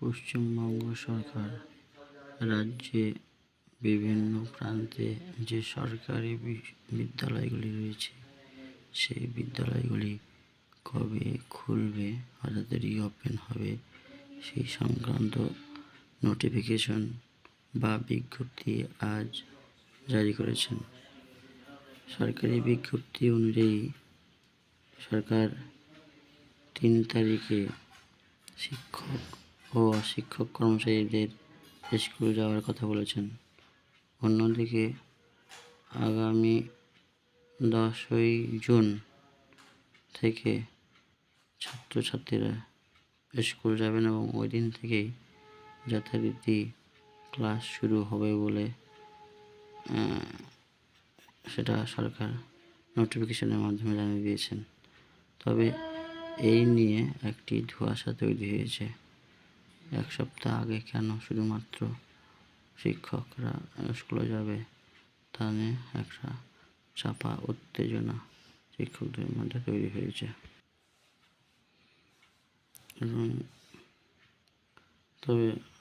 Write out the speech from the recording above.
পশ্চিমবঙ্গ সরকার রাজ্যে বিভিন্ন প্রান্তে যে সরকারি বিদ্যালয়গুলি রয়েছে, সেই বিদ্যালয়গুলি কবে খুলবে অর্থাৎ রিওপেন হবে সেই সংক্রান্ত নোটিফিকেশন বা বিজ্ঞপ্তি আজ জারি করেছেন। সরকারি বিজ্ঞপ্তি অনুযায়ী সরকার তিন তারিখে শিক্ষক ও শিক্ষক কর্মচারীদের স্কুলে যাওয়ার কথা বলেছেন। অন্যদিকে, আগামী দশই জুন থেকে ছাত্রছাত্রীরা স্কুল যাবেন এবং ওই দিন থেকেই যথারীতি ক্লাস শুরু হবে বলে সেটা সরকার নোটিফিকেশনের মাধ্যমে জানিয়ে দিয়েছেন। তবে এই নিয়ে একটি ধোঁয়াশা তৈরি হয়েছে। এক সপ্তাহ আগে কেন শুধুমাত্র শিক্ষকরা স্কুলে যাবে? তা নিয়ে একটা চাপা উত্তেজনা শিক্ষকদের মধ্যে তৈরি হয়েছে। এবং তবে